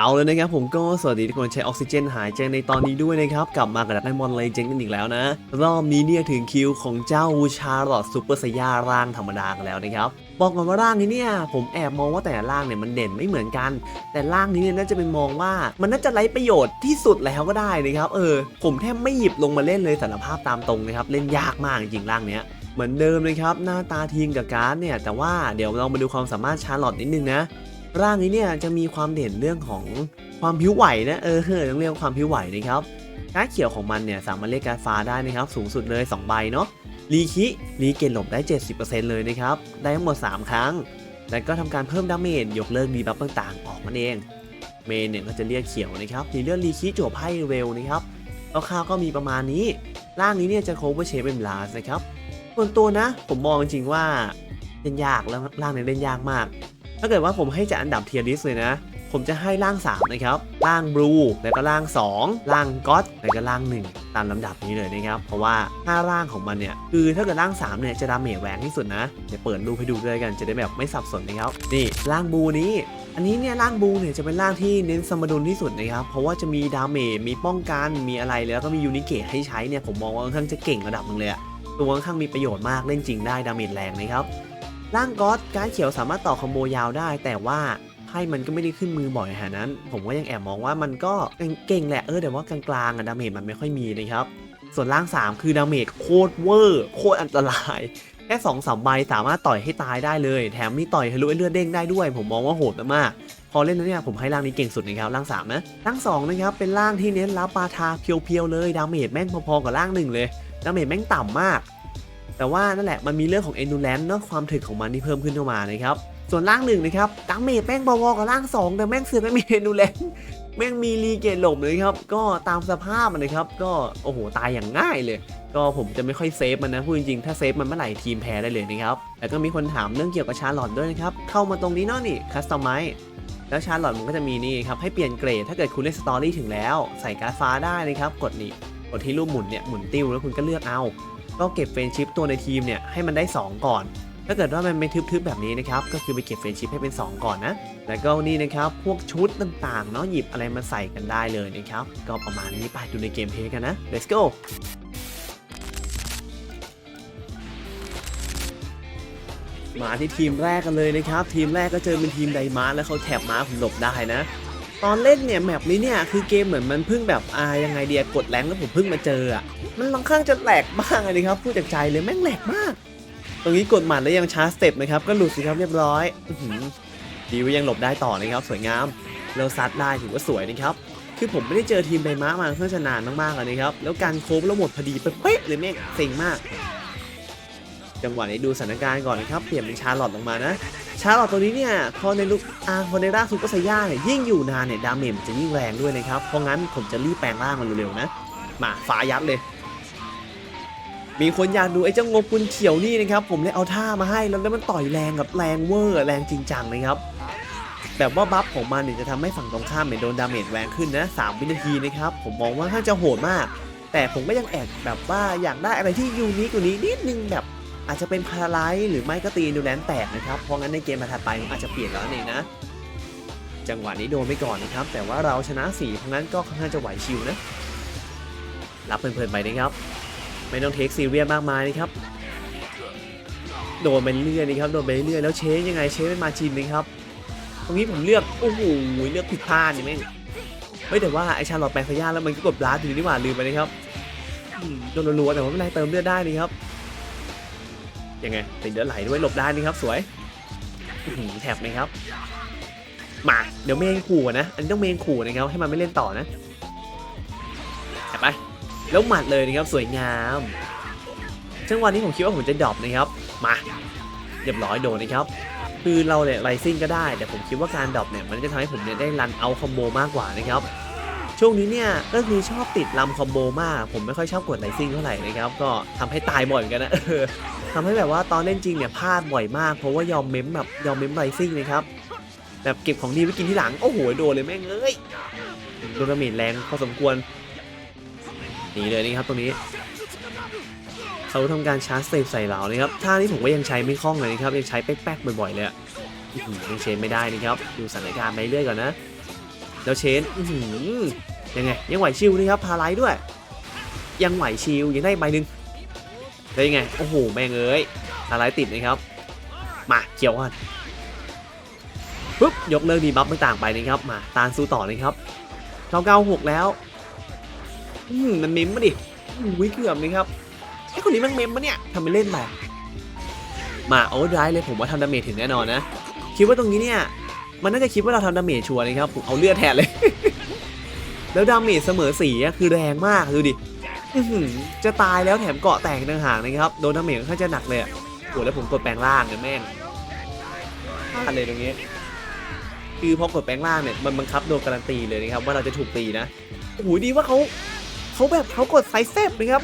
เอาเลยนะครับผมก็สวัสดีทุกคนใช้ออกซิเจนหายใจในตอนนี้ด้วยนะครับ กลับมากับดักไดมอนเลเจนกันอีกแล้วนะ รอบนี้เนี่ยถึงคิวของเจ้าชาร์ลอตซูเปอร์ไซยาร่างธรรมดากันแล้วนะครับบอกก่อนว่าร่างนี้เนี่ยผมแอบมองว่าแต่ละร่างเนี่ยมันเด่นไม่เหมือนกัน แต่ร่างนี้เนี่ยน่าจะเป็นมองว่ามันน่าจะไร้ประโยชน์ที่สุดแล้วก็ได้นะครับเออ ผมแทบไม่หยิบลงมาเล่นเลยสารภาพตามตรงนะครับเล่นยากมากจริงร่างเนี้ยเหมือนเดิมนะครับหน้าตาทีมกับการ์ดเนี่ยแต่ว่าเดี๋ยวเรามาดูความสามารถชาร์ลอตนิดนึงนะ ร่างนี้เนี่ยจะมีความเด่นเรื่องของความผิวไหวนะเออต้องเรียกว่าความผิวไหวนะครับการ์ดเขียวของมันเนี่ยสามารถเรียกการดฟ้าได้นะครับ สูงสุดเลย 2 ใบเนาะรีคิรีเกณฑ์หลบได้ 70%เลยนะครับ ได้ทั้งหมด 3 ครั้ง แล้วก็ทำการเพิ่มดาเมจยกเลิกดีบัฟต่างๆ ออกมันเอง เมนเนี่ยก็จะเรียกเขียวนะครับมีเลือดรีคิจวบให้เร็วนะครับคร่าวๆก็มีประมาณนี้ ร่างนี้เนี่ยจะโคเวอร์เชฟเป็นลาสนะครับส่วนตัวนะ ผมมองจริงๆว่าเล่นยากแล้วร่างนี้เล่นยากมาก ถ้าเกิดว่าผมให้จัดอันดับเทียร์ลิสเลยนะ ผมจะให้ร่าง 3 นะครับ ร่างบลูแล้วก็ร่าง 2 ร่างก็อตแล้วก็ร่าง 1 ตามลำดับนี้เลยนะครับ เพราะว่าถ้าร่างของมันเนี่ย คือถ้าเกิดร่าง 3 เนี่ย จะดาเมจแรงที่สุดนะ เดี๋ยวเปิดรูปให้ดูด้วยกัน จะได้แบบไม่สับสนนะครับ นี่ร่างบลูนี้ อันนี้เนี่ยร่างบลูเนี่ยจะเป็นร่างที่เน้นสมดุลที่สุดนะครับ เพราะว่าจะมีดาเมจ มีป้องกัน มีอะไร แล้วก็มียูนิเกตให้ใช้เนี่ย ผมมองว่าค่อนข้างจะเก่งระดับหนึงเลยอะตัวค่อนข้างมีประโยชน์มาก เล่นจริงได้ดาเมจแรงนะครับ ร่างก๊อตการดเขียวสามารถต่อคอมโบยาวได้ แต่ว่าไพ่มันก็ไม่ได้ขึ้นมือบ่อยขนาดนั้น ผมก็ยังแอบมองว่ามันก็เก่งแหละเออแต่ว่ากลางๆอะดาเมจมันไม่ค่อยมีนะครับ ส่วนร่าง 3 คือดาเมจโคตรเวอร์โคตรอันตราย แค่2อสามใบสามารถต่อยให้ตายได้เลย แถมมีต่อยทะลุเลือดเด้งได้ด้วย ผมมองว่าโหดมากๆพอเล่นแล้วเนี่ยผมให้ร่างนี้เก่งสุดนะครับร่าง3นะร่าง2นะครับเป็นร่างที่เน้นรับปาทาเพียวๆเลยดาเมจแม่งพอๆกับร่างหนึ่งเลยดาเมจแม่งต่ำมาก แต่ว่านั่นแหละมันมีเรื่องของ endurance เนาะความถึกของมันที่เพิ่มขึ้นเข้ามานะครับส่วนร่างหนึ่งนะครับดาเมจแม่งพอๆกับร่าง 2 แต่แม่งเสือกไม่มี endurance แม่งมีรีเกตหลบเลยครับ ก็ตามสภาพมันนะครับ ก็โอ้โหตายอย่างง่ายเลย ก็ผมจะไม่ค่อยเซฟมันนะพูดจริงๆ ถ้าเซฟมันเมื่อไหร่ทีมแพ้ได้เลยนะครับ แล้วก็มีคนถามเรื่องเกี่ยวกับชาร์ลอตด้วยนะครับ เข้ามาตรงนี้เนาะนี่คัสตอมไมแล้วชาร์ลอตมันก็จะมีนี่ครับให้เปลี่ยนเกรดถ้าเกิดคุณเล่นสตอรี่ถึงแล้ว ใส่การ์ดฟ้าได้นะครับกดนี่กดที่รูปหมุนเนี่ยหมุนติ้วแล้วคุณก็เลือกเอา ก็เก็บเฟรนชิพตัวในทีมเนี่ยให้มันได้ 2 ก่อน ถ้าเกิดว่ามันไม่ทึบๆแบบนี้นะครับ ก็คือไปเก็บเฟรนชิพให้เป็น 2 ก่อนนะ แล้วก็นี่นะครับพวกชุดต่างๆเนาะหยิบอะไรมาใส่กันได้เลยนะครับ ก็ประมาณนี้ไปดูในเกมเพลย์กันนะ let's go มาที่ทีมแรกกันเลยนะครับ ทีมแรกก็เจอเป็นทีมไดมาร์แล้วเขาแถบม้าผมหลบได้นะ ตอนเล่นเนี่ยแมปนี้เนี่ยคือเกมเหมือนมันเพิ่งแบบอายังไงเดียกดแรงแล้วผมเพิ่งมาเจออะมันค่อนข้างจะแหลกบ้างเลยครับพูดจากใจเลยแม่งแหลกมาก ตรงนี้กดหมัดแล้วยังชาร์จสเต็ปนะครับก็หลุดสิครับเรียบร้อยดีว่ายังหลบได้ต่อนะครับสวยงามเราซัดได้ถือว่าสวยนะครับคือผมไม่ได้เจอทีมไดมามาเพื่อจะนานมากๆเลยนะครับแล้วการโค้งแล้วหมดพอดีเป๊ะเลยแม่งเซ็งมาก จังหวะนี้ดูสถานการณ์ก่อนนะครับเปลี่ยนเป็นชาร์ลอตลงมานะ ชาร์ลอตตัวนี้เนี่ยพอในลุกอาพอในร่างซุปเปอร์ไซย่าเนี่ยยิ่งอยู่นานเนี่ยดาเมจมันจะยิ่งแรงด้วยนะครับเพราะงั้นผมจะรีบแปลงร่างมันเร็วๆนะ มาฝายัดเลย มีคนอยากดูไอ้เจ้างบกุนเขียวนี่นะครับผมเลยเอาท่ามาให้แล้วแล้วมันต่อยแรงกับแรงเวอร์แรงจริงจังนะครับแบบว่าบัฟของมันเนี่ยจะทำให้ฝั่งตรงข้ามเนี่ยโดนดาเมจแรงขึ้นนะ3วินาทีนะครับผมมองว่าถ้าจะโหดมาก แต่ผมก็ยังแอบแบบว่าอยากได้อะไรที่ยูนิคกว่านี้นิดนึงแบบ อาจจะเป็นพาราไลท์หรือไม่ก็ตีนูแลนแตกนะครับเพราะงั้นในเกมมาถัดไปผมอาจจะเปลี่ยนแล้วนั่นเองนะ จังหวะนี้โดนไปก่อนนะครับ แต่ว่าเราชนะ4เพราะงั้นก็ค่อนข้างจะไหวชิวนะรับเพลินๆไปนะครับ ไม่ต้องเทคซีเรียสมากมายนะครับโดนไปเรื่อยนะครับโดนไปเรื่อยแล้วเชฟยังไงเชฟเป็นมาจินนะครับตรงนี้ผมเลือกโอ้โหเลือกผิดพลาดนี่แม่งเฮ้ยแต่ว่าไอชาลอตแปลงพยาแล้วมันก็กดบลัสอยู่นี่หว่าลืมไปนะครับโดนรัวแต่ว่าไม่เป็นไรเติมเลือดได้นี่ครับ ยังไงติดเลือดไหลด้วยหลบได้นี่ครับสวยอื้อหือแถบไหมครับ มาเดี๋ยวเมนขู่นะ อันนี้ต้องเมนขู่นะครับ ให้มันไม่เล่นต่อนะแถบไป แล้วหมัดเลยนะครับสวยงามจังหวะนี้ผมคิดว่าผมจะดรอปนะครับ มาเรียบร้อยโดนนะครับ คือเราเนี่ยไรซิ่งก็ได้ แต่ผมคิดว่าการดรอปเนี่ยมันจะทำให้ผมเนี่ยได้รันเอาคอมโบมากกว่านะครับ ช่วงนี้เนี่ยก็คือชอบติดลำคอมโบมาก ผมไม่ค่อยชอบกดไรซิ่งเท่าไหร่นะครับก็ทำให้ตายบ่อยเหมือนกันนะทำให้แบบว่าตอนเล่นจริงเนี่ยพลาดบ่อยมากเพราะว่ายอมเม้มแบบยอมเม้มไรซิ่งนะครับแบบเก็บของดีไว้กินที่หลังโอ้โหโดนเลยแม่งเอ้ยโดนดาเมจแรงพอสมควรหนีเลยนี่ครับตรงนี้เขาทำการชาร์จเซฟใส่เรานะครับท่านี้ผมก็ยังใช้ไม่คล่องเลยนะครับยังใช้แป๊กๆบ่อยๆเลยอะยังเชนไม่ได้นะครับดูสถานการณ์ไปเรื่อยก่อนนะ แล้วเชนยังไง ยังไหวชิวนะครับพาไลท์ด้วย ยังไหวชิวยังได้ใบหนึ่งแล้วยังไง โอ้โหแม่งเอ้ยพาไลท์ติดนะครับ มาเกี่ยวกันปุ๊บยกเลิกดีบัฟไม่ต่างไปนะครับ มาตานสู้ต่อนะครับเราเก้าหกแล้ว อืมมันเมมมาดิอุ้ยเกือบนะครับไอ้คนนี้มันเมมมาเนี่ยทำไปเล่นไปมาโอ้ได้เลยผมว่าทำดาเมจถึงแน่นอนนะ คิดว่าตรงนี้เนี่ย มันน่าจะคิดว่าเราทำดาเมจชัวร์นะครับผมเอาเลือดแทนเลย แล้วดาเมจเสมอสีคือแรงมากดูดิจะตายแล้วแถมเกาะแตกต่างหากนะครับโดนดาเมจค่อนข้างจะหนักเลยอะโอ้แล้วผมกดแปลงร่างเนี่ยแม่งพลาดเลยตรงนี้ คือพอกดแปลงร่างเนี่ยมันบังคับโดนการันตีเลยนะครับว่าเราจะถูกตีนะโอ้โหดีว่าเขาเขาแบบเขากดไซส์เซฟนะครับ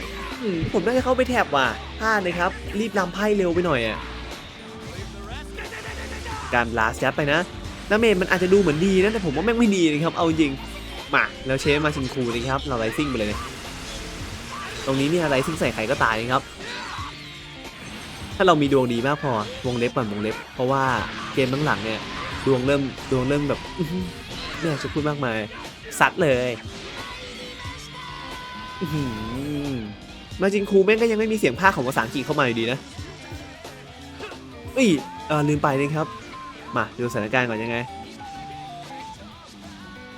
ผมน่าจะเข้าไปแถบว่ะพลาดนะครับ รีบนำไพ่เร็วไปหน่อยอะการลาสยัดไปนะ ดาเมจมันอาจจะดูเหมือนดีนะแต่ผมว่าแม่งไม่ดีนะครับ เอาจริง มา แล้วเชฟมาชินคูนะครับ เราไรซิ่งไปเลยเนี่ยตรงนี้เนี่ยไรซิ่งใส่ใครก็ตายนะครับ ถ้าเรามีดวงดีมากพอ วงเล็บก่อนวงเล็บ เพราะว่าเกมหลังๆเนี่ย ดวงเริ่มดวงเริ่มแบบอื้อหือไม่ยจะพูดมากมายซัดเลยอื้อหือมาจิงคูแม่งก็ยังไม่มีเสียงภาคของภาษาอังกฤษเข้ามาอยู่ดีนะเอ้ยลืมไปนะครับ มาดูสถานการณ์ก่อนยังไง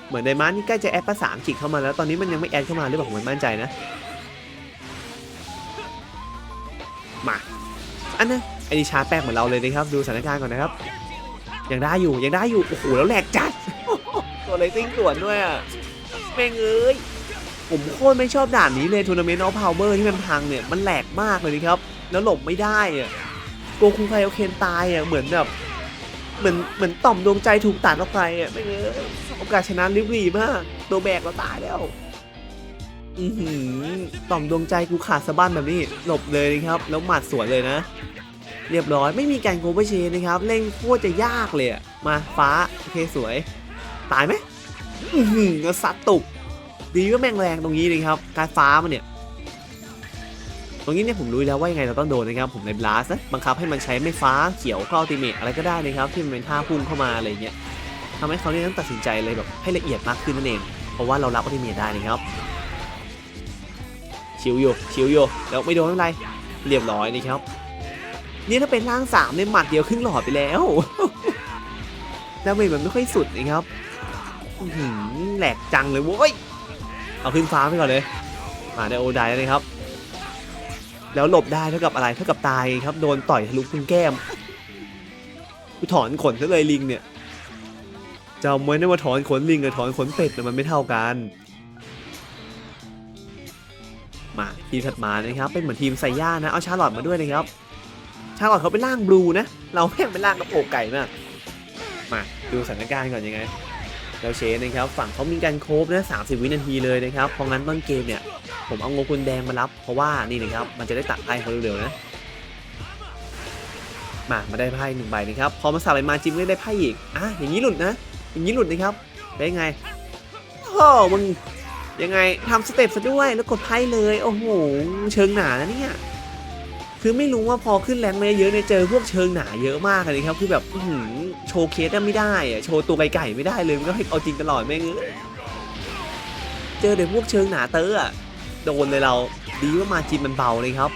เหมือนไดมาร์นี่ใกล้จะแอดภาษาอังกฤษเข้ามาแล้ว ตอนนี้มันยังไม่แอดเข้ามาหรือเปล่าผมไม่มั่นใจนะ มาอันนั้นไอ้นี่ชาแป้งเหมือนเราเลยนะครับ ดูสถานการณ์ก่อนนะครับ ยังได้อยู่ยังได้อยู่ โอ้โหแล้วแหลกจัดตัวเลซิ่งส่วนด้วยอะแม่งเอ้ยผมโคตรไม่ชอบด่านนี้เลยทัวร์นาเมนต์ออฟพาวเวอร์ที่มันพังเนี่ยมันแหลกมากเลยนะครับ แล้วหลบไม่ได้อะโกคูไคโอเคนตายอะเหมือนแบบ เหมือนเหมือนต่อมดวงใจถูกตัดออกไปอะไม่งเอ้ยโอกาสชนะลิบรีมาก ตัวแบกเราตายแล้ว อือหือต่อมดวงใจกูขาดสะบั้นแบบนี้หลบเลยนะครับ แล้วหมัดสวนเลยนะ เรียบร้อยไม่มีการโกเบเชนนะครับ เล่นโคตรจะยากเลยอะมาฟ้าโอเคสวย ตายไหมอือหือแล้วซัดตุกดีว่าแม่งแรงตรงนี้เลยครับการฟ้ามันเนี่ย ตรงนี้เนี่ยผมรู้แล้วว่ายังไงเราต้องโดนนะครับผมในบลาสนะบังคับให้มันใช้ไม่ฟ้าเขียวเข้าอัลติเมทอะไรก็ได้นะครับที่มันเป็นท่าพุ่งเข้ามาอะไรเงี้ยทำให้เขาเนี่ยต้องตัดสินใจเลยแบบให้ละเอียดมากขึ้นนั่นเอง เพราะว่าเรารับอัลติเมทได้นะครับชิวอยู่ชิวอยู่แล้วไม่โดนไม่เป็นไรเรียบร้อยนะครับนี่ถ้าเป็นร่างสามเนี่ยหมัดเดียวครึ่งหลอดไปแล้วแล้วเมจมันไม่ค่อยสุดนะครับอ๋อแหลกจังเลยโว้ยเอาขึ้นฟ้าไปก่อนเลยมาได้โอดแล้วนะครับ แล้วหลบได้เท่ากับอะไรเท่ากับตายครับโดนต่อยทะลุพุงแก้มกูถอนขนซะเลยลิงเนี่ยจำไว้นะว่าถอนขนลิงกับถอนขนเป็ดมันไม่เท่ากันมาทีมถัดมานะครับเป็นเหมือนทีมไซย่านะเอาชาร์ลอตมาด้วยนะครับชาร์ลอตเขาเป็นร่างบลูนะเราแม่งเป็นร่างกระโปงไก่มากมาดูสถานการณ์ก่อนยังไง แล้วเชนนะครับฝั่งเขามีการโคบนะ30 วินาทีเลยนะครับเพราะงั้นต้นเกมเนี่ยผมเอางกุลแดงมารับ เพราะว่านี่นะครับมันจะได้ตัดไพ่เขาเร็วๆนะมามาได้ไพ่หนึ่งใบนะครับพอมาสับไปมาจิมก็ได้ไพ่อีกอะอย่างนี้หลุดนะ อย่างนี้หลุดนะครับได้ไงโอ้มึงยังไงทำสเต็ปซะด้วยแล้วกดไพ่เลยโอ้โหเชิงหนานะเนี่ย คือไม่รู้ว่าพอขึ้นแรงมาเยอะเนี่ยเจอพวกเชิงหนาเยอะมากเลยครับคือแบบหือโชว์เคสไม่ได้อะโชว์ตัวไก่ๆไม่ได้เลยมันก็ให้เอาจริงตลอดแม่งเอ้ยเจอแต่พวกเชิงหนาเตอร์อะโดนเลยเราดีว่ามาจินมันเบาเลยครับ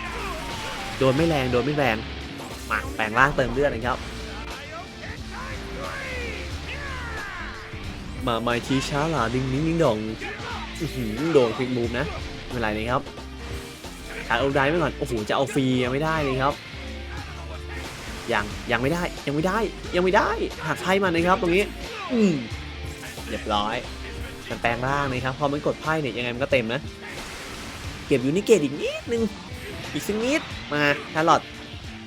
โดนไม่แรงโดนไม่แรงมาแปลงร่างเติมเลือดนะครับ มาไมทีช้าหลาดิ้งนิ้งนิ้งดองโดนคลิกมูฟนะไม่เป็นไรเลยครับ ขาดโอไดไว้ก่อน โอ้โห จะเอาฟรียังไม่ได้เลยครับ ยัง ยังไม่ได้ ยังไม่ได้ ยังไม่ได้ หักไพ่มานะครับตรงนี้ อืมเรียบร้อย มันแปลงร่างนะครับ พอมันกดไพ่เนี่ยยังไงมันก็เต็มนะ เก็บยูนิเกตอีกนิดนึง อีกสักนิด มาชาร์ลอต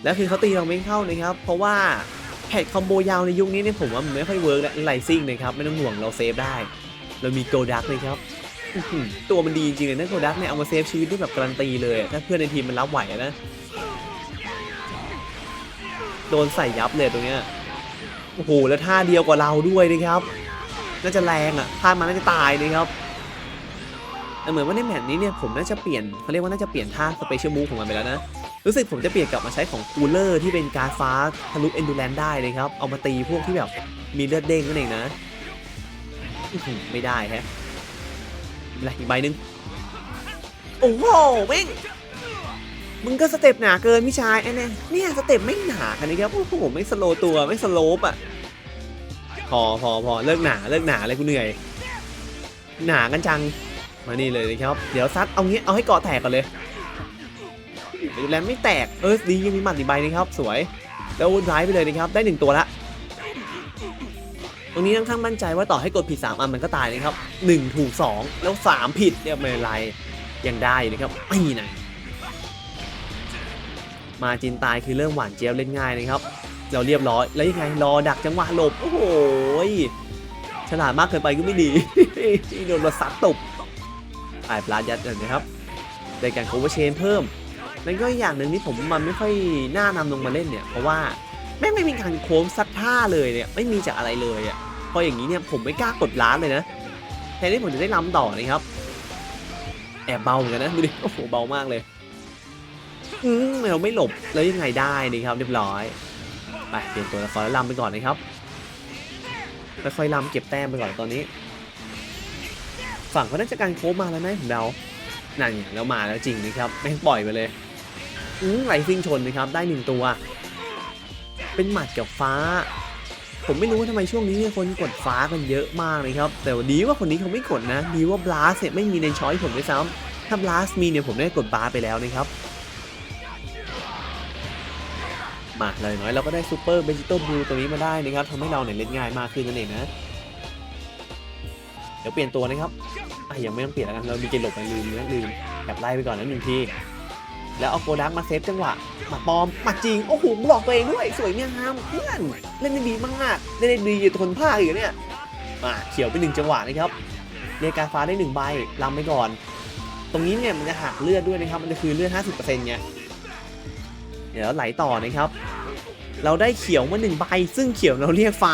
แล้วคือเขาตีเราไม่เข้านะครับ เพราะว่าแพทคอมโบยาวในยุคนี้เนี่ยผมว่ามันไม่ค่อยเวิร์กและไลซิ่งนะครับ ไม่ต้องห่วงเราเซฟได้ เรามีโกดักเลยครับ อื้อหือตัวมันดีจริงๆเลยนะโกดักเนี่ยเอามาเซฟชีวิตได้แบบการันตีเลยอะถ้าเพื่อนในทีมมันรับไหวอะนะ โดนใส่ยับเลยตรงเนี้ย โอ้โห แล้วท่าเดียวกว่าเราด้วยนะครับ น่าจะแรงอะพลามาน่าจะตายนะครับ แต่เหมือนว่าในแมตช์นี้เนี่ยผมน่าจะเปลี่ยนเขาเรียกว่าน่าจะเปลี่ยนท่าสเปเชียลมูฟของมันไปแล้วนะ รู้สึกผมจะเปลี่ยนกลับมาใช้ของคูลเลอร์ที่เป็นการดฟ้าทะลุเอนดูแลนได้เลยครับ เอามาตีพวกที่แบบมีเลือดเด้งนั่นเองนะ อื้อหือไม่ได้แฮะ อะไรอีกใบหนึ่งโอ้โหแม่งมึงก็สเต็ปหนาเกินพี่ชายไอ้เนี่ยเนี่ยสเต็ปไม่หนาคันนี้ครับโอ้โหไม่สโลว์ตัวไม่สโลปอะพอพอพอเลิกหนาเลิกหนาเลยกูเหนื่อย หนากันจังมานี่เลยนะครับ เดี๋ยวซัดเอางี้เอาให้เกาะแตกก่อนเลยเดี๋ยวแรมไม่แตกเออดียังมีหมัดอีกใบนะครับ สวยแล้ววนร้ายไปเลยนะครับ ได้หนึ่งตัวละ ตรงนี้ค่อนข้างมั่นใจว่าต่อให้กดผิด 3 อันมันก็ตายนะครับ 1 ถูก 2 แล้ว 3 ผิดเนี่ยไม่เป็นไรยังได้นะครับไม่นะมาจินตายคือเรื่องหวานเจี๊ยบเล่นง่ายนะครับ เราเรียบร้อยแล้วยังไงรอดักจังหวะหลบโอ้โหฉลาดมากเกินไปก็ไม่ดีโดนเราซัดตบปลายปลายัดเลยนะครับในการ cover chain เพิ่มนั่นก็อย่างหนึ่งที่ผมมันไม่ค่อยน่านำลงมาเล่นเนี่ยเพราะว่าแม่งไม่มีการโค้งสักท่าเลยเนี่ยไม่มีจากอะไรเลยอะ พออย่างนี้เนี่ยผมไม่กล้ากดล้านเลยนะแทนที่ผมจะได้ล้ำต่อนะครับ แอบเบาเหมือนกันนะดูดิโอ้โหเบามากเลยอืมเราไม่หลบแล้วยังไงได้นี่ครับเรียบร้อยไปเปลี่ยนตัวละครแล้วลำไปก่อนนะครับค่อยๆลำเก็บแต้มไปก่อนตอนนี้ ฝั่งเขาน่าจะการโค้งมาแล้วนะผมเดานั่นไงแล้วมาแล้วจริงนะครับแม่งปล่อยไปเลยอืมไหลซิงชนนะครับได้หนึ่งตัว เป็นหมัดกับฟ้า ผมไม่รู้ว่าทำไมช่วงนี้เนี่ยคนกดฟ้ากันเยอะมากเลยครับ แต่ว่าดีว่าคนนี้เขาไม่กดนะ ดีว่าบลัสเนี่ยไม่มีในช้อยผมด้วยซ้ำถ้าบลัสมีเนี่ยผมได้กดบาร์ไปแล้วนะครับมาเลยน้อยเราก็ได้ซูเปอร์เบจิโต้บลูตัวนี้มาได้นะครับทำให้เราเนี่ยเล่นง่ายมากขึ้นนั่นเองนะ เดี๋ยวเปลี่ยนตัวนะครับอะยังไม่ต้องเปลี่ยนแล้วกันเรามีเกณฑ์หลบไปลืมนะลืมแบบไล่ไปก่อนนะหนึ่งที แล้วเอาโกดักมาเซฟจังหวะหมัดปลอมหมัดจริง โอ้โหบล็อกตัวเองด้วย สวยงามเพื่อนเล่นได้ดีมากเล่นได้ดีอยู่ทนผ้าอยู่เนี่ยมาเขียวไปหนึ่งจังหวะนะครับเรียกการฟ้าได้หนึ่งใบลำไปก่อน ตรงนี้เนี่ยมันจะหักเลือดด้วยนะครับ มันจะคือเลือด 50%ไงเดี๋ยวไหลต่อนะครับ เราได้เขียวมาหนึ่งใบ ซึ่งเขียวเราเรียกฟ้า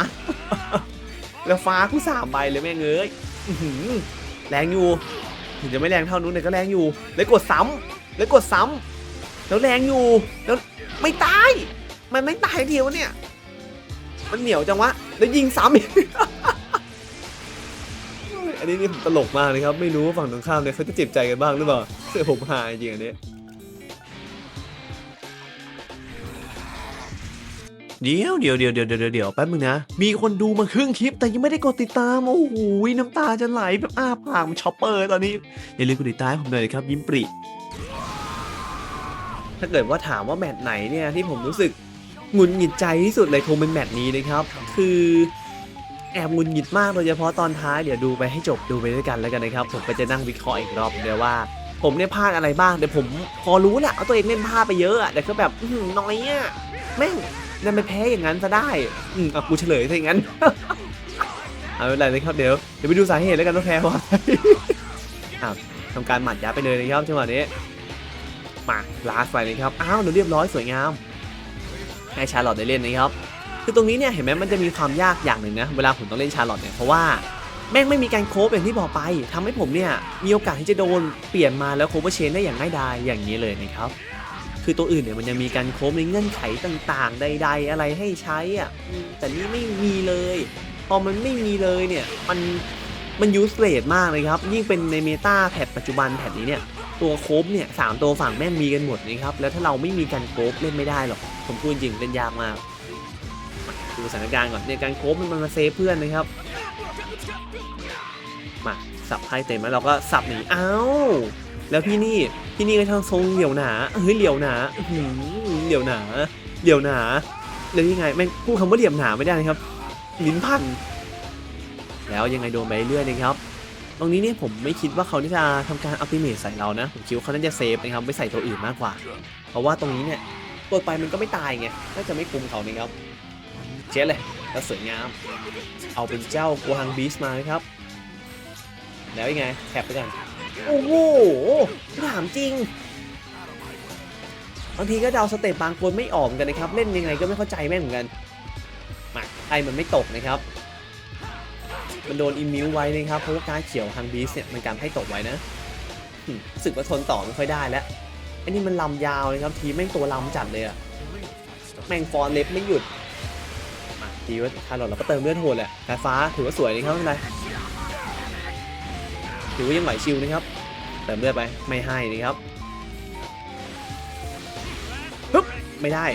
แล้วฟ้ากูสามใบเลยแม่งเอ้ยแรงอยู่ ถึงจะไม่แรงเท่านู้นแต่ก็แรงอยู่ แล้วกดซ้ำ แล้วกดซ้ำแล้วแรงอยู่แล้วไม่ตาย มันไม่ตายทียวเนี่ย มันเหนียวจังวะ แล้วยิงซ้ำอีกอันนี้นี่ผมตลกมากเลยครับ ไม่รู้ว่าฝั่งตรงข้ามเนี่ยเขาจะเจ็บใจกันบ้างหรือเปล่าเสื้อผมหายจริงอันนี้เดี๋ยวเดี๋ยวเดี๋ยวเดี๋ยวเดี๋ยวเดี๋ยวแป๊บนึงนะ มีคนดูมาครึ่งคลิป แต่ยังไม่ได้กดติดตาม โอ้โหน้ำตาจะไหลแบบอ้าปากมันช็อปเปอร์ตอนนี้ อย่าลืมกดติดตามผมหน่อยนะครับ ยิ้มปริ ถ้าเกิดว่าถามว่าแมตช์ไหนเนี่ยที่ผมรู้สึกหงุนหงิดใจที่สุดเลยคงเป็นแมตช์นี้นะครับ คือแอบหงุนหงิดมากโดยเฉพาะตอนท้ายเดี๋ยวดูไปให้จบดูไปด้วยกันแล้วกันนะครับ ผมก็จะนั่งวิเคราะห์อีกรอบเดียวว่า ผมเนี่ยพลาดอะไรบ้างเดี๋ยวผมพอรู้แหละว่าตัวเองเล่นพลาดไปเยอะอะแต่ก็แบบน้อหือน้อยอะแม่งนั่นไปแพ้อย่างนั้นซะได้อืมอะกูเฉลยซะอย่างนั้นเอาไม่เป็นไรเลยครับเดี๋ยวเดี๋ยวไปดูสาเหตุแล้วกันว่าแพ้เพราะอะไรอ้าวทำการหมัดยัดไปเลยนะครับจังหวะนี้ มาลาสไปเลยครับ อ้าวเดี๋ยวเรียบร้อยสวยงาม ให้ชาร์ลอตได้เล่นนะครับ คือตรงนี้เนี่ยเห็นไหมมันจะมีความยากอย่างหนึ่งนะ เวลาผมต้องเล่นชาร์ลอตเนี่ยเพราะว่าแม่งไม่มีการโคฟอย่างที่บอกไปทำให้ผมเนี่ยมีโอกาสที่จะโดนเปลี่ยนมาแล้วโคเวอร์เชนได้อย่างง่ายดายอย่างนี้เลยนะครับ คือตัวอื่นเนี่ยมันจะมีการโค้งในเงื่อนไขต่างๆ ใด ๆ อะไรให้ใช้อะแต่นี่ไม่มีเลย พอมันไม่มีเลยเนี่ยมันมันยูสเลสมากเลยครับ ยิ่งเป็นในเมตาแพทปัจจุบันแพทนี้เนี่ย ตัวโคบเนี่ยสามตัวฝั่งแม่งมีกันหมดนะครับแล้วถ้าเราไม่มีการโคบเล่นไม่ได้หรอกผมพูดจริงเล่นยากมากดูสถานการณ์ก่อนเนี่ยการโคบมันมาเซฟเพื่อนนะครับมาสับไพ่เต็มแล้วเราก็สับหนีอ้าวแล้วพี่นี่ที่นี่ก็ทางทรงเหลียวหนาเฮ้ยเหลียวหนาหือเหลียวหนาเหลียวหนาแล้วยังไงแม่งพูดคำว่าเหลี่ยมหนาไม่ได้นะครับลิ้นพันแล้วยังไงโดนไปเรื่อยนะครับ ตรงนี้เนี่ยผมไม่คิดว่าเขาจะทำการอัลติเมทใส่เรานะ ผมคิดว่าเขาน่าจะเซฟนะครับไม่ใส่ตัวอื่นมากกว่า เพราะว่าตรงนี้เนี่ยกดไปมันก็ไม่ตายไงน่าจะไม่คุมเขานะครับเจ๊เลยแล้วสวยงาม เอาเป็นเจ้าโกฮังบีสมานครับ แล้วยังไงแคปไปกัน โอ้โหถามจริงบางทีก็เดาสเตปบางคนไม่ออกเหมือนกันนะครับ เล่นยังไงก็ไม่เข้าใจแม่งเหมือนกันมาไอ้มันไม่ตกนะครับ มันโดนอิมิวไว้นะครับเพราะว่าการเขียวฮังบีสเนี่ยมันการให้ตกไว้นะรู้สึกว่าทนต่อไม่ค่อยได้แล้วไอ้นี่มันลำยาวเลยครับทีแม่งตัวลำจัดเลยอะแม่งฟอนเล็บไม่หยุดทีว่าคาร์ลอตเราก็เติมเลือดโหดแหละสายฟ้าถือว่าสวยนะครับไม่เป็นไรถือว่ายังไหวชิวนะครับเติมเลือดไปไม่ให้นะครับปึ๊บไม่ได้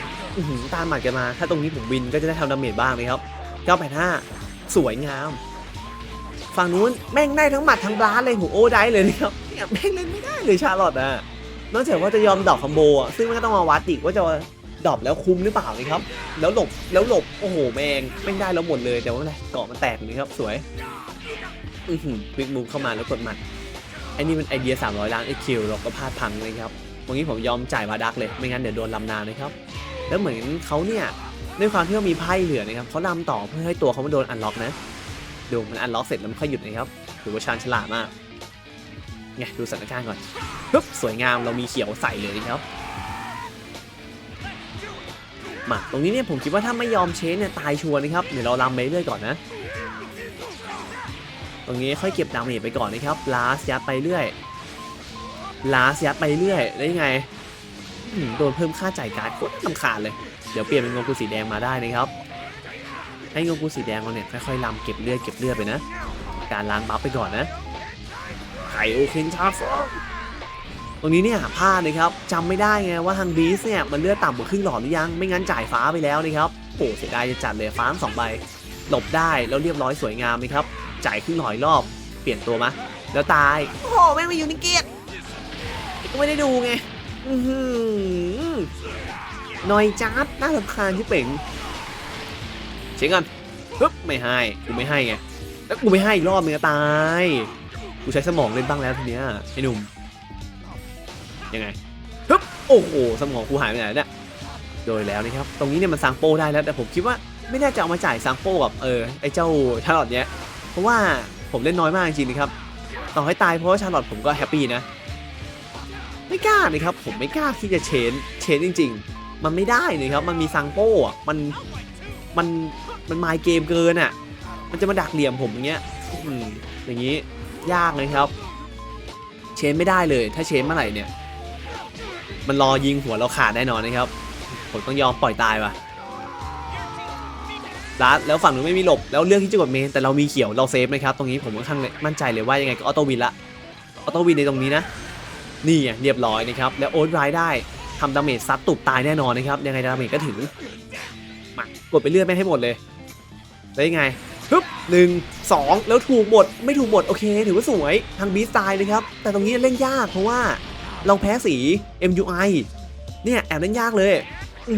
ตามหมัดกันมา ถ้าตรงนี้ผมวินก็จะได้ทำดาเมจบ้างนะครับ985 สวยงาม ฝั่งนู้นแม่งได้ทั้งหมัดทั้งบลาสเลยหูโอ้ได้เลยนะครับเนี่ยแม่งเล่นไม่ได้เลยชาร์ลอตอะนอกจากว่าจะยอมดรอกคอมโบอะซึ่งมันก็ต้องมาวัดอีกว่าจะดรอปแล้วคุ้มหรือเปล่านะครับ แล้วหลบแล้วหลบโอ้โหแม่งแม่งได้แล้วหมดเลยแต่ว่าอะไรเกาะมันแตกนี่ครับสวยอือหือบิ๊กบูมเข้ามาแล้วกดหมัดไอ้นี่มันไอเดีย 300 ล้านไอคิวเราก็พลาดพังเลยครับวันนี้ผมยอมจ่ายมาดักเลยไม่งั้นเดี๋ยวโดนลำนานนะครับแล้วเหมือนเขาเนี่ยด้วยความที่ว่ามีไพ่เหลือนะครับเขาลำต่อเพื่อให้ตัวเขาไม่โดนอันล็อกนะ ดูมันอันล็อกเสร็จแล้วมันค่อยหยุดนะครับถือว่าชาญฉลาดมากไงดูสถานการณ์ก่อนปึ๊บสวยงามเรามีเขียวใส่เลยนะครับมาตรงนี้เนี่ยผมคิดว่าถ้าไม่ยอมเชนเนี่ยตายชัวร์นะครับเดี๋ยวเราลำไปเรื่อยก่อนนะตรงนี้ค่อยเก็บดาเมจไปก่อนนะครับลาสยัดไปเรื่อยลาสยัดไปเรื่อยแล้ยังไงโดนเพิ่มค่าจ่ายการ์ดโคตรลำคาญเลย เดี๋ยวเปลี่ยนเป็นงงกุสีแดงมาได้นะครับ ให้งงกุสีแดงเราเนี่ยค่อยๆลำเก็บเลือดเก็บเลือดไปนะ การล้างบัฟไปก่อนนะไข่โอเคนชาฟองตรงนี้เนี่ยพลาดนะครับจำไม่ได้ไงว่าทางบีสเนี่ยมันเลือดต่ำกว่าครึ่งหลอดหรือยังไม่งั้นจ่ายฟ้าไปแล้วนะครับโอ้เสียดายจะจัดเลยฟ้าสองใบหลบได้แล้วเรียบร้อยสวยงามนะครับ จ่ายครึ่งหลอยรอบเปลี่ยนตัวมาแล้วตายโอ้โหแม่งมาอยู่ในเกียร์ก็ไม่ได้ดูไงอือหือหน่อยจัดน่าสำคาญที่เป่ง เช็คกันปึ๊บไม่ให้กูไม่ให้ไงแล้วกูไม่ให้อีกรอบนึงก็ตายกูใช้สมองเล่นบ้างแล้วทีเนี้ยไอ้หนุ่มยังไงปึ๊บโอ้โหสมองกูหายไปไหนเนี่ยโดยแล้วนะครับตรงนี้เนี่ยมันซังโป้ได้แล้ว แต่ผมคิดว่าไม่น่าจะเอามาจ่ายซังโป้กับเออไอ้เจ้าชาร์ลอตเนี้ยเพราะว่าผมเล่นน้อยมากจริงๆนะครับต่อให้ตายเพราะว่าชาร์ลอตผมก็แฮปปี้นะไม่กล้านะครับผมไม่กล้าที่จะเชนเชนจริง ๆ มันไม่ได้นะครับมันมีซังโป้มันมัน มันมายเกมเกินอะ มันจะมาดักเหลี่ยมผมอย่างเงี้ยอย่างนี้ยากเลยครับ เชนไม่ได้เลย ถ้าเชนเมื่อไหร่เนี่ย มันรอยิงหัวเราขาดแน่นอนนะครับ ผมต้องยอมปล่อยตายว่ะลัดแล้วฝั่งนู้นไม่มีหลบแล้วเลือกที่จะกดเมนแต่เรามีเขียวเราเซฟนะครับตรงนี้ผมค่อนข้างมั่นใจเลยว่ายังไงก็ออโต้วินละออโต้วินในตรงนี้นะนี่ไงเรียบร้อยนะครับแล้วโอ๊ตไรได้ทำดาเมจซัดตุบตายแน่นอนนะครับยังไงดาเมจก็ถึงมากดไปเรื่อยไม่งให้หมดเลย แล้ยังไงปึ๊บหนึ่งสองแล้วถูกหมด ไม่ถูกหมด โอเค ถือว่าสวยทางบีสไตล์เลยครับ แต่ตรงนี้เล่นยากเพราะว่าเราแพ้สี MUI เนี่ย แอบเล่นยากเลย อื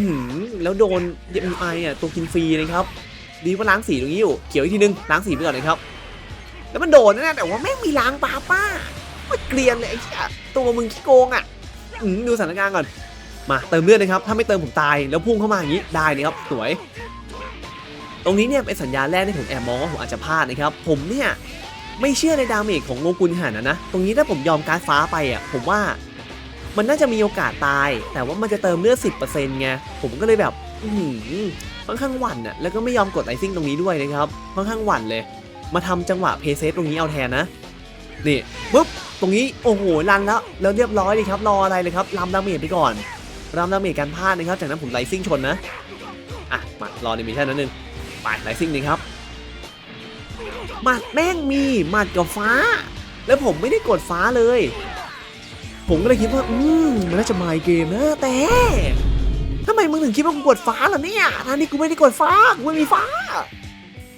แล้วโดน MUI อะตัวกินฟรีนะครับ ดีว่าล้างสีตรงนี้อยู่ เขียวอีกทีนึง ล้างสีไปก่อนนะครับ แล้วมันโดนนะแต่ว่าแม่งมีล้างปาป้าไม่เกลียนเลยไอ้เหี้ยตัวมึงขี้โกงอะดูสถานการณ์ก่อน มาเติมเลือดนะครับ ถ้าไม่เติมผมตาย แล้วพุ่งเข้ามาอย่างนี้ ได้นะครับ สวย ตรงนี้เนี่ยเป็นสัญญาณแรกที่ผมแอบมองว่าผมอาจจะพลาดนะครับ ผมเนี่ยไม่เชื่อในดาเมจของโงกุลขนนั้นะ ตรงนี้ถ้าผมยอมการฟ้าไปอะผมว่ามันน่าจะมีโอกาสตาย แต่ว่ามันจะเติมเลือด10%ไง ผมก็เลยแบบ อือหือค่อนข้างหวั่นอะ แล้วก็ไม่ยอมกดไอซิ่งตรงนี้ด้วยนะครับ ค่อนข้างหวั่นเลย มาทำจังหวะเพย์เซฟตรงนี้เอาแทนนะ นี่ปุ๊บ ตรงนี้ โอ้โห ลันแล้ว แล้วเรียบร้อยเลยครับ รออะไรเลยครับรำดาเมจไปก่อนรำดาเมจการพลาดนะครับ จากนั้นผมไลซิ่งชนนะ อะ มารอในมิชชั่นนั้นนึง ไปไลซิ่งนี่ครับหมัดแม่งมีหมัดกับฟ้า แล้วผมไม่ได้กดฟ้าเลย ผมก็เลยคิดว่า อืมมันน่าจะมายเกมนะ แต่ทำไมมึงถึงคิดว่ากูกดฟ้าล่ะเนี่ยทางนี้กูไม่ได้กดฟ้ากูไม่มีฟ้า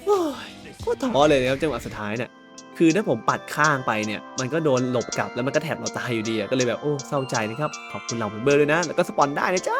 โอ้ยโคตรท้อเลยนะครับจังหวะสุดท้ายเนี่ยคือถ้าผมปัดข้างไปเนี่ย มันก็โดนหลบกลับแล้วมันก็แถบเราตายอยู่ดีอะก็เลยแบบโอ้เศร้าใจนะครับ ขอบคุณเหล่าเบอร์ด้วยนะ แล้วก็สปอนได้นะจ๊ะ